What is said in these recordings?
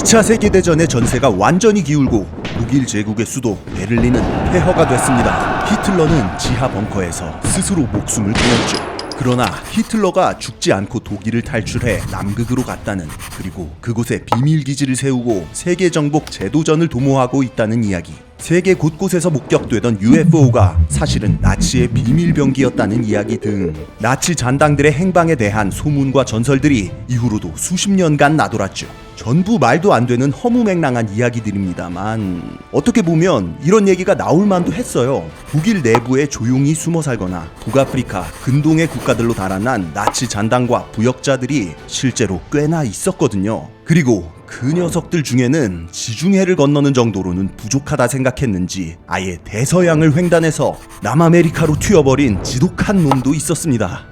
2차 세계대전의 전세가 완전히 기울고 독일 제국의 수도 베를린은 폐허가 됐습니다. 히틀러는 지하 벙커에서 스스로 목숨을 끊었죠. 그러나 히틀러가 죽지 않고 독일을 탈출해 남극으로 갔다는 그리고 그곳에 비밀 기지를 세우고 세계 정복 제도전을 도모하고 있다는 이야기. 세계 곳곳에서 목격되던 UFO가 사실은 나치의 비밀병기였다는 이야기 등 나치 잔당들의 행방에 대한 소문과 전설들이 이후로도 수십 년간 나돌았죠. 전부 말도 안 되는 허무맹랑한 이야기들입니다만 어떻게 보면 이런 얘기가 나올 만도 했어요. 독일 내부에 조용히 숨어 살거나 북아프리카 근동의 국가들로 달아난 나치 잔당과 부역자들이 실제로 꽤나 있었거든요. 그리고 그 녀석들 중에는 지중해를 건너는 정도로는 부족하다 생각했는지 아예 대서양을 횡단해서 남아메리카로 튀어버린 지독한 놈도 있었습니다.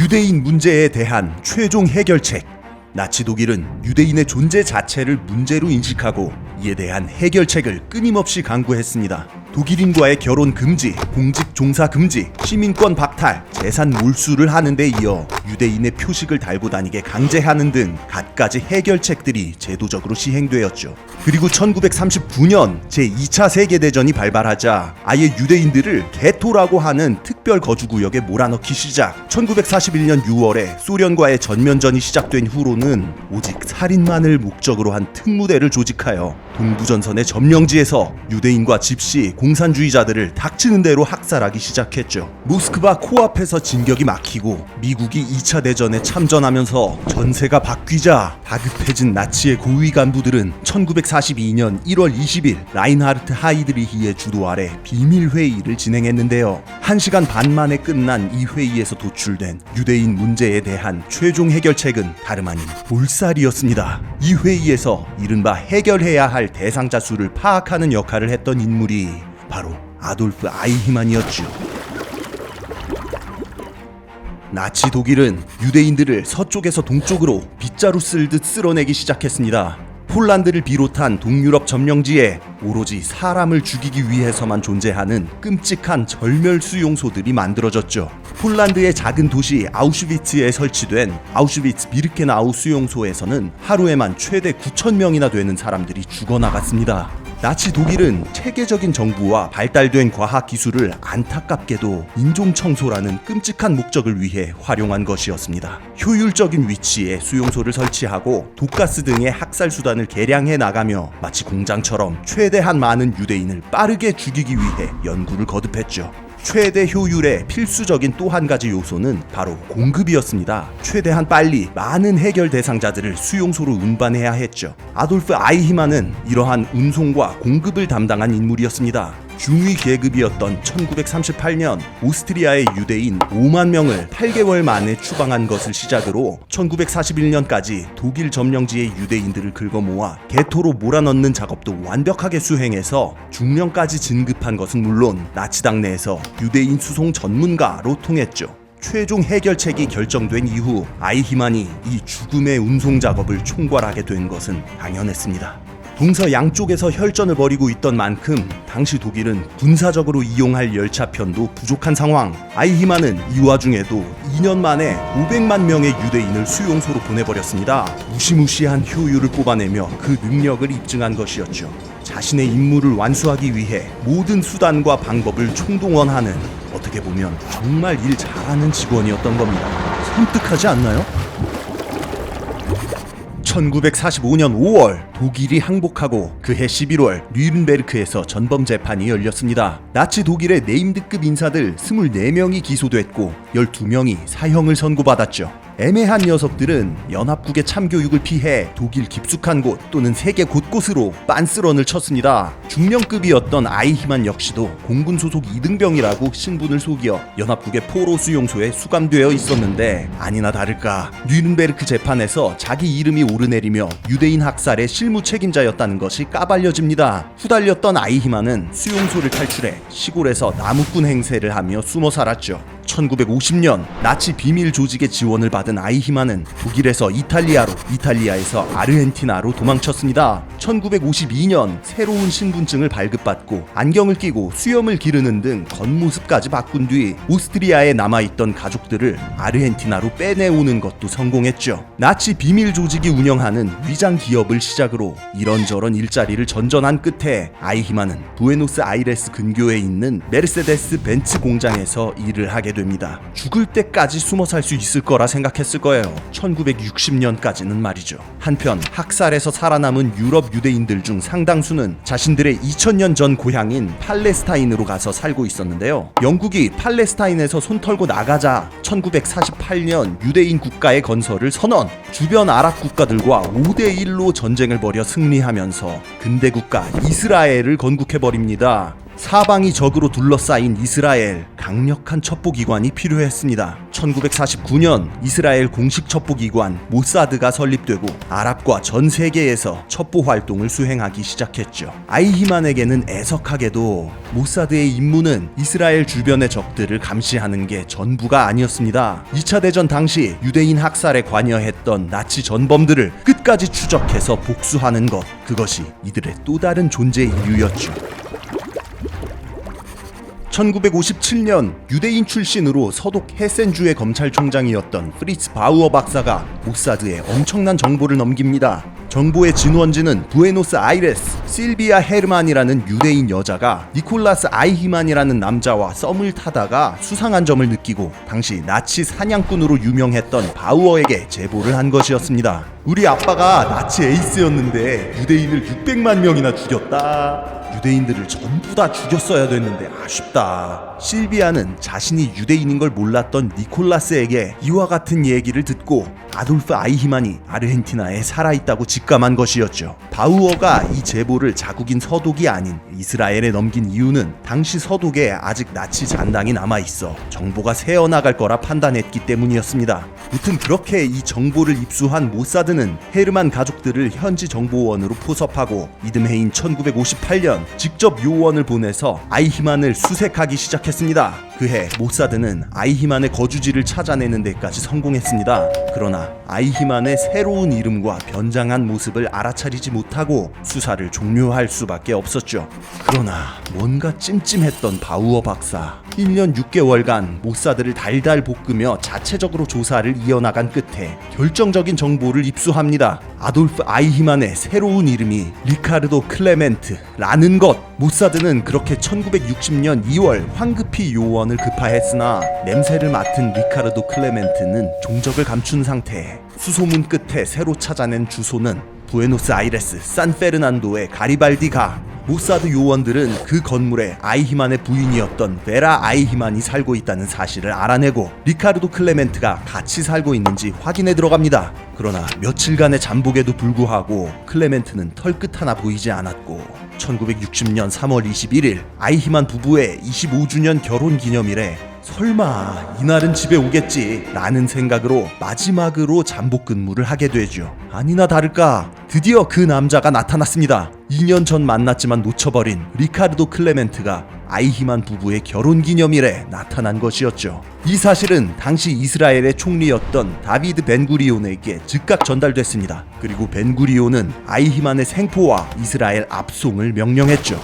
유대인 문제에 대한 최종 해결책. 나치 독일은 유대인의 존재 자체를 문제로 인식하고 이에 대한 해결책을 끊임없이 강구했습니다. 독일인과의 결혼 금지, 공직 종사 금지, 시민권 박탈, 재산 몰수를 하는 데 이어 유대인의 표식을 달고 다니게 강제하는 등 갖가지 해결책들이 제도적으로 시행되었죠. 그리고 1939년 제2차 세계대전이 발발하자 아예 유대인들을 게토라고 하는 특별 거주구역에 몰아넣기 시작. 1941년 6월에 소련과의 전면전이 시작된 후로는 오직 살인만을 목적으로 한 특무대를 조직하여 동부전선의 점령지에서 유대인과 집시, 공산주의자들을 닥치는 대로 학살하기 시작했죠. 모스크바 코앞에서 진격이 막히고 미국이 2차 대전에 참전하면서 전세가 바뀌자 다급해진 나치의 고위 간부들은 1942년 1월 20일 라인하르트 하이드리히의 주도 아래 비밀 회의를 진행했는데요. 1시간 반 만에 끝난 이 회의에서 도출된 유대인 문제에 대한 최종 해결책은 다름 아닌 볼살이었습니다. 이 회의에서 이른바 해결해야 할 대상자 수를 파악하는 역할을 했던 인물이 바로 아돌프 아이히만이었죠. 나치 독일은 유대인들을 서쪽에서 동쪽으로 빗자루 쓸 듯 쓸어내기 시작했습니다. 폴란드를 비롯한 동유럽 점령지에 오로지 사람을 죽이기 위해서만 존재하는 끔찍한 절멸 수용소들이 만들어졌죠. 폴란드의 작은 도시 아우슈비츠에 설치된 아우슈비츠 비르케나우 수용소에서는 하루에만 최대 9천 명이나 되는 사람들이 죽어나갔습니다. 나치 독일은 체계적인 정부와 발달된 과학 기술을 안타깝게도 인종 청소라는 끔찍한 목적을 위해 활용한 것이었습니다. 효율적인 위치에 수용소를 설치하고 독가스 등의 학살 수단을 개량해 나가며 마치 공장처럼 최대한 많은 유대인을 빠르게 죽이기 위해 연구를 거듭했죠. 최대 효율의 필수적인 또 한 가지 요소는 바로 공급이었습니다. 최대한 빨리 많은 해결 대상자들을 수용소로 운반해야 했죠. 아돌프 아이히만은 이러한 운송과 공급을 담당한 인물이었습니다. 중위 계급이었던 1938년 오스트리아의 유대인 5만 명을 8개월 만에 추방한 것을 시작으로 1941년까지 독일 점령지의 유대인들을 긁어 모아 게토로 몰아넣는 작업도 완벽하게 수행해서 중령까지 진급한 것은 물론 나치당 내에서 유대인 수송 전문가로 통했죠. 최종 해결책이 결정된 이후 아이히만이 이 죽음의 운송 작업을 총괄하게 된 것은 당연했습니다. 동서 양쪽에서 혈전을 벌이고 있던 만큼 당시 독일은 군사적으로 이용할 열차편도 부족한 상황. 아이히만은 이 와중에도 2년 만에 500만 명의 유대인을 수용소로 보내버렸습니다. 무시무시한 효율을 뽑아내며 그 능력을 입증한 것이었죠. 자신의 임무를 완수하기 위해 모든 수단과 방법을 총동원하는 어떻게 보면 정말 일 잘하는 직원이었던 겁니다. 섬뜩하지 않나요? 1945년 5월 독일이 항복하고 그해 11월 뉘른베르크에서 전범 재판이 열렸습니다. 나치 독일의 네임드급 인사들 24명이 기소됐고 12명이 사형을 선고받았죠. 애매한 녀석들은 연합국의 참교육을 피해 독일 깊숙한 곳 또는 세계 곳곳으로 빤스런을 쳤습니다. 중령급이었던 아이히만 역시도 공군 소속 2등병이라고 신분을 속여 연합국의 포로 수용소에 수감되어 있었는데 아니나 다를까 뉘른베르크 재판에서 자기 이름이 오 르내리며 유대인 학살의 실무 책임자였다는 것이 까발려집니다. 후달렸던 아이히만은 수용소를 탈출해 시골에서 나무꾼 행세를 하며 숨어 살았죠. 1950년 나치 비밀 조직의 지원을 받은 아이히만은 독일에서 이탈리아로, 이탈리아에서 아르헨티나로 도망쳤습니다. 1952년 새로운 신분증을 발급받고 안경을 끼고 수염을 기르는 등 겉모습까지 바꾼 뒤 오스트리아에 남아있던 가족들을 아르헨티나로 빼내오는 것도 성공했죠. 나치 비밀 조직이 운영하는 위장 기업을 시작으로 이런저런 일자리를 전전한 끝에 아이히만은 부에노스 아이레스 근교에 있는 메르세데스 벤츠 공장에서 일을 하게 됩니다. 죽을 때까지 숨어 살 수 있을 거라 생각했을 거예요. 1960년까지는 말이죠. 한편 학살에서 살아남은 유럽 유대인들 중 상당수는 자신들의 2000년 전 고향인 팔레스타인으로 가서 살고 있었는데요. 영국이 팔레스타인에서 손 털고 나가자 1948년 유대인 국가의 건설을 선언. 주변 아랍 국가들과 5대 1로 전쟁을 벌여 승리하면서 근대 국가 이스라엘을 건국해 버립니다. 사방이 적으로 둘러싸인 이스라엘 강력한 첩보기관이 필요했습니다. 1949년 이스라엘 공식 첩보기관 모사드가 설립되고 아랍과 전 세계에서 첩보 활동을 수행하기 시작했죠. 아이히만에게는 애석하게도 모사드의 임무는 이스라엘 주변의 적들을 감시하는 게 전부가 아니었습니다. 2차 대전 당시 유대인 학살에 관여했던 나치 전범들을 끝까지 추적해서 복수하는 것 그것이 이들의 또 다른 존재 이유였죠. 1957년 유대인 출신으로 서독 헤센주의 검찰총장이었던 프리츠 바우어 박사가 모사드에 엄청난 정보를 넘깁니다. 정보의 진원지는 부에노스 아이레스 실비아 헤르만이라는 유대인 여자가 니콜라스 아이히만이라는 남자와 썸을 타다가 수상한 점을 느끼고 당시 나치 사냥꾼으로 유명했던 바우어에게 제보를 한 것이었습니다. 우리 아빠가 나치 에이스였는데 유대인을 600만 명이나 죽였다. 유대인들을 전부 다 죽였어야 됐는데 아쉽다. 실비아는 자신이 유대인인 걸 몰랐던 니콜라스에게 이와 같은 얘기를 듣고 아돌프 아이히만이 아르헨티나에 살아있다고 직감한 것이었죠. 바우어가 이 제보를 자국인 서독이 아닌 이스라엘에 넘긴 이유는 당시 서독에 아직 나치 잔당이 남아있어 정보가 새어나갈 거라 판단했기 때문이었습니다. 무튼 그렇게 이 정보를 입수한 모사드는 헤르만 가족들을 현지 정보원으로 포섭하고 이듬해인 1958년 직접 요원을 보내서 아이히만을 수색하기 시작했습니다. 그해 모사드는 아이히만의 거주지를 찾아내는 데까지 성공했습니다. 그러나 아이히만의 새로운 이름과 변장한 모습을 알아차리지 못하고 수사를 종료할 수밖에 없었죠. 그러나 뭔가 찜찜했던 바우어 박사. 1년 6개월간 모사드를 달달 볶으며 자체적으로 조사를 이어나간 끝에 결정적인 정보를 입수합니다. 아돌프 아이히만의 새로운 이름이 리카르도 클레멘트라는 것. 모사드는 그렇게 1960년 2월 황급히 요원 을 급파했으나 냄새를 맡은 리카르도 클레멘트는 종적을 감춘 상태. 수소문 끝에 새로 찾아낸 주소는 부에노스 아이레스 산페르난도의 가리발디가 모사드 요원들은 그 건물에 아이히만의 부인이었던 베라 아이히만이 살고 있다는 사실을 알아내고 리카르도 클레멘트가 같이 살고 있는지 확인해 들어갑니다. 그러나 며칠간의 잠복에도 불구하고 클레멘트는 털끝 하나 보이지 않았고 1960년 3월 21일 아이히만 부부의 25주년 결혼 기념일에 설마 이날은 집에 오겠지 라는 생각으로 마지막으로 잠복 근무를 하게 되죠. 아니나 다를까 드디어 그 남자가 나타났습니다. 2년 전 만났지만 놓쳐버린 리카르도 클레멘트가 아이히만 부부의 결혼 기념일에 나타난 것이었죠. 이 사실은 당시 이스라엘의 총리였던 다비드 벤구리온에게 즉각 전달됐습니다. 그리고 벤구리온은 아이히만의 생포와 이스라엘 압송을 명령했죠.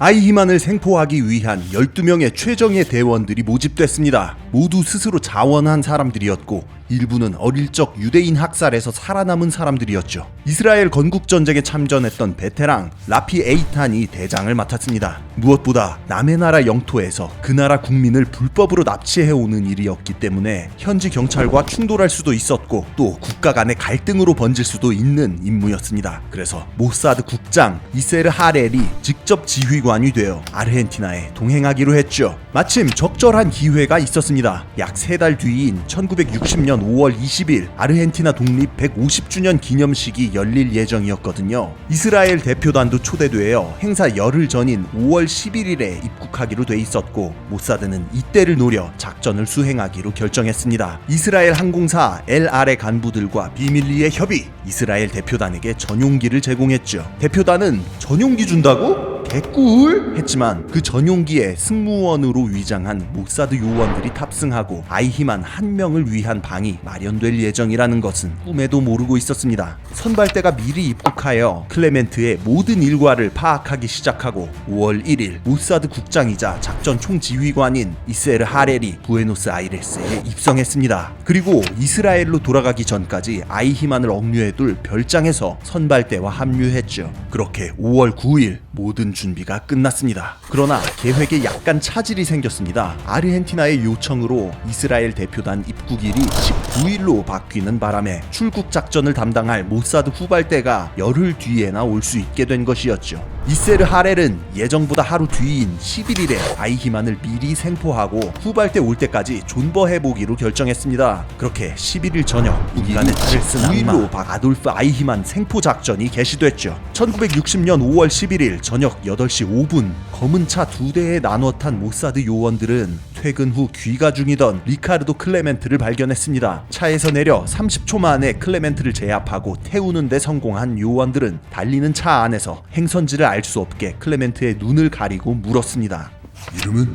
아이히만을 생포하기 위한 12명의 최정예 대원들이 모집됐습니다. 모두 스스로 자원한 사람들이었고 일부는 어릴 적 유대인 학살에서 살아남은 사람들이었죠. 이스라엘 건국 전쟁에 참전했던 베테랑 라피 에이탄이 대장을 맡았습니다. 무엇보다 남의 나라 영토에서 그 나라 국민을 불법으로 납치해 오는 일이었기 때문에 현지 경찰과 충돌할 수도 있었고 또 국가 간의 갈등으로 번질 수도 있는 임무였습니다. 그래서 모사드 국장 이세르 하렐이 직접 지휘관이 되어 아르헨티나에 동행하기로 했죠. 마침 적절한 기회가 있었습니다. 약 세 달 뒤인 1960년 5월 20일 아르헨티나 독립 150주년 기념식이 열릴 예정이었거든요. 이스라엘 대표단도 초대되어 행사 열흘 전인 5월 11일에 입국하기로 돼 있었고 모사드는 이때를 노려 작전을 수행하기로 결정했습니다. 이스라엘 항공사 LR의 간부들과 비밀리에 협의, 이스라엘 대표단에게 전용기를 제공했죠. 대표단은 전용기 준다고? 개꿀 했지만 그 전용기에 승무원으로 위장한 모사드 요원들이 탑승하고 아이히만 한 명을 위한 방이 마련될 예정이라는 것은 꿈에도 모르고 있었습니다. 선발대가 미리 입국하여 클레멘트의 모든 일과를 파악하기 시작하고 5월 1일 모사드 국장이자 작전 총지휘관인 이세르 하렐이 부에노스 아이레스에 입성했습니다. 그리고 이스라엘로 돌아가기 전까지 아이히만을 억류해둘 별장에서 선발대와 합류했죠. 그렇게 5월 9일 모든 준비가 끝났습니다. 그러나 계획에 약간 차질이 생겼습니다. 아르헨티나의 요청으로 이스라엘 대표단 입국일이 19일로 바뀌는 바람에 출국 작전을 담당할 모사드 후발대가 열흘 뒤에나 올 수 있게 된 것이었죠. 이세르 하렐은 예정보다 하루 뒤인 11일에 아이히만을 미리 생포하고 후발대 올 때까지 존버해보기로 결정했습니다. 그렇게 11일 저녁 인간의 탈을 쓴 악마 아돌프 아이히만 생포 작전이 개시됐죠. 1960년 5월 11일 저녁 8시 5분 검은 차 두 대에 나눠 탄 모사드 요원들은 퇴근 후 귀가 중이던 리카르도 클레멘트를 발견했습니다. 차에서 내려 30초 만에 클레멘트를 제압하고 태우는 데 성공한 요원들은 달리는 차 안에서 행선지를 알 수 없게 클레멘트의 눈을 가리고 물었습니다. 이름은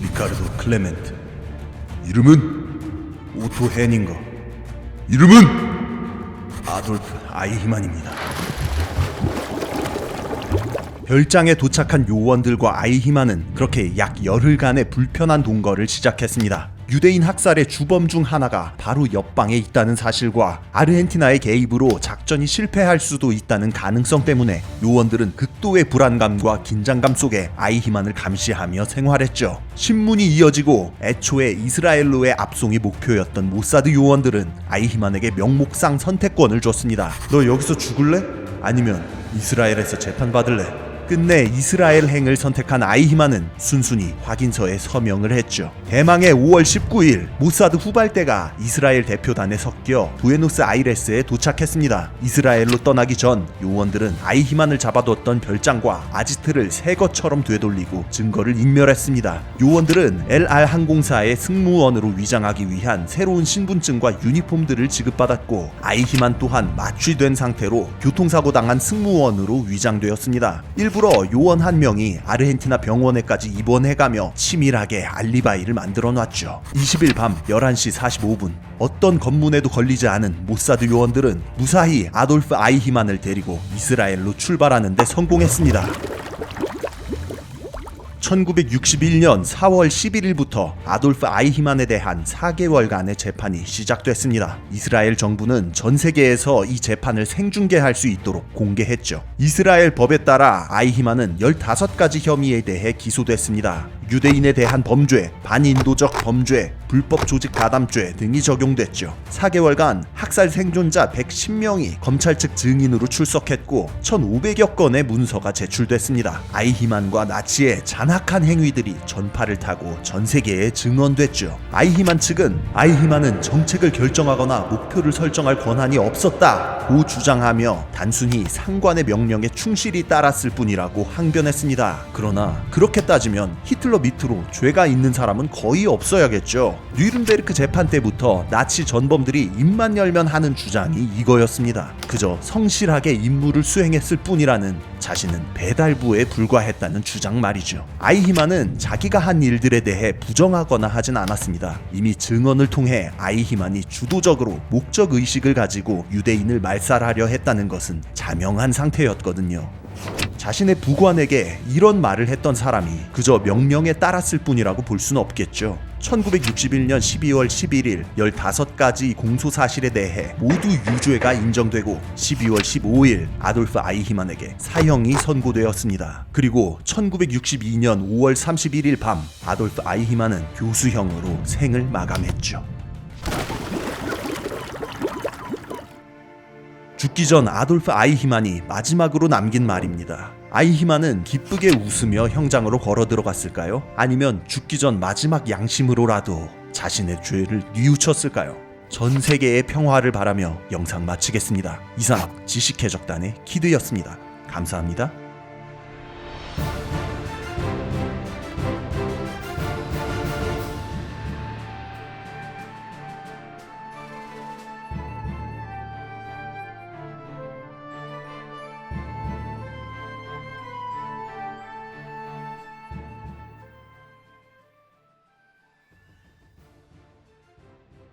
리카르도 클레멘트. 이름은 오토 헤닝거. 이름은 아돌프 아이히만입니다. 별장에 도착한 요원들과 아이히만은 그렇게 약 열흘간의 불편한 동거를 시작했습니다. 유대인 학살의 주범 중 하나가 바로 옆방에 있다는 사실과 아르헨티나의 개입으로 작전이 실패할 수도 있다는 가능성 때문에 요원들은 극도의 불안감과 긴장감 속에 아이히만을 감시하며 생활했죠. 신문이 이어지고 애초에 이스라엘로의 압송이 목표였던 모사드 요원들은 아이히만에게 명목상 선택권을 줬습니다. 너 여기서 죽을래? 아니면 이스라엘에서 재판받을래? 끝내 이스라엘 행을 선택한 아이히만은 순순히 확인서에 서명을 했죠. 대망의 5월 19일 모사드 후발대가 이스라엘 대표단에 섞여 부에노스 아이레스에 도착했습니다. 이스라엘로 떠나기 전 요원들은 아이히만을 잡아뒀던 별장과 아지트를 새 것처럼 되돌리고 증거를 인멸했습니다. 요원들은 LR 항공사의 승무원으로 위장하기 위한 새로운 신분증과 유니폼들을 지급받았고 아이히만 또한 마취된 상태로 교통사고 당한 승무원으로 위장되었습니다. 일부 러 요원 한 명이 아르헨티나 병원에까지 입원해가며 치밀하게 알리바이를 만들어 놨죠. 20일 밤 11시 45분 어떤 검문에도 걸리지 않은 모사드 요원들은 무사히 아돌프 아이히만을 데리고 이스라엘로 출발하는데 성공했습니다. 1961년 4월 11일부터 아돌프 아이히만에 대한 4개월간의 재판이 시작됐습니다. 이스라엘 정부는 전 세계에서 이 재판을 생중계할 수 있도록 공개했죠. 이스라엘 법에 따라 아이히만은 15가지 혐의에 대해 기소됐습니다. 유대인에 대한 범죄, 반인도적 범죄, 불법 조직 가담죄 등이 적용됐죠. 4개월간 학살 생존자 110명이 검찰 측 증인으로 출석했고 1,500여 건의 문서가 제출됐습니다. 아이히만과 나치의 잔 악한 행위들이 전파를 타고 전 세계에 증언됐죠. 아이히만 측은 아이히만은 정책을 결정하거나 목표를 설정할 권한이 없었다고 주장하며 단순히 상관의 명령에 충실히 따랐을 뿐이라고 항변했습니다. 그러나 그렇게 따지면 히틀러 밑으로 죄가 있는 사람은 거의 없어야겠죠. 뉘른베르크 재판 때부터 나치 전범들이 입만 열면 하는 주장이 이거였습니다. 그저 성실하게 임무를 수행했을 뿐이라는 자신은 배달부에 불과했다는 주장 말이죠. 아이히만은 자기가 한 일들에 대해 부정하거나 하진 않았습니다. 이미 증언을 통해 아이히만이 주도적으로 목적 의식을 가지고 유대인을 말살하려 했다는 것은 자명한 상태였거든요. 자신의 부관에게 이런 말을 했던 사람이 그저 명령에 따랐을 뿐이라고 볼 수는 없겠죠. 1961년 12월 11일 15가지 공소 사실에 대해 모두 유죄가 인정되고 12월 15일 아돌프 아이히만에게 사형이 선고되었습니다. 그리고 1962년 5월 31일 밤 아돌프 아이히만은 교수형으로 생을 마감했죠. 죽기 전 아돌프 아이히만이 마지막으로 남긴 말입니다. 아이히만은 기쁘게 웃으며 형장으로 걸어 들어갔을까요? 아니면 죽기 전 마지막 양심으로라도 자신의 죄를 뉘우쳤을까요? 전 세계의 평화를 바라며 영상 마치겠습니다. 이상 지식해적단의 키드였습니다. 감사합니다.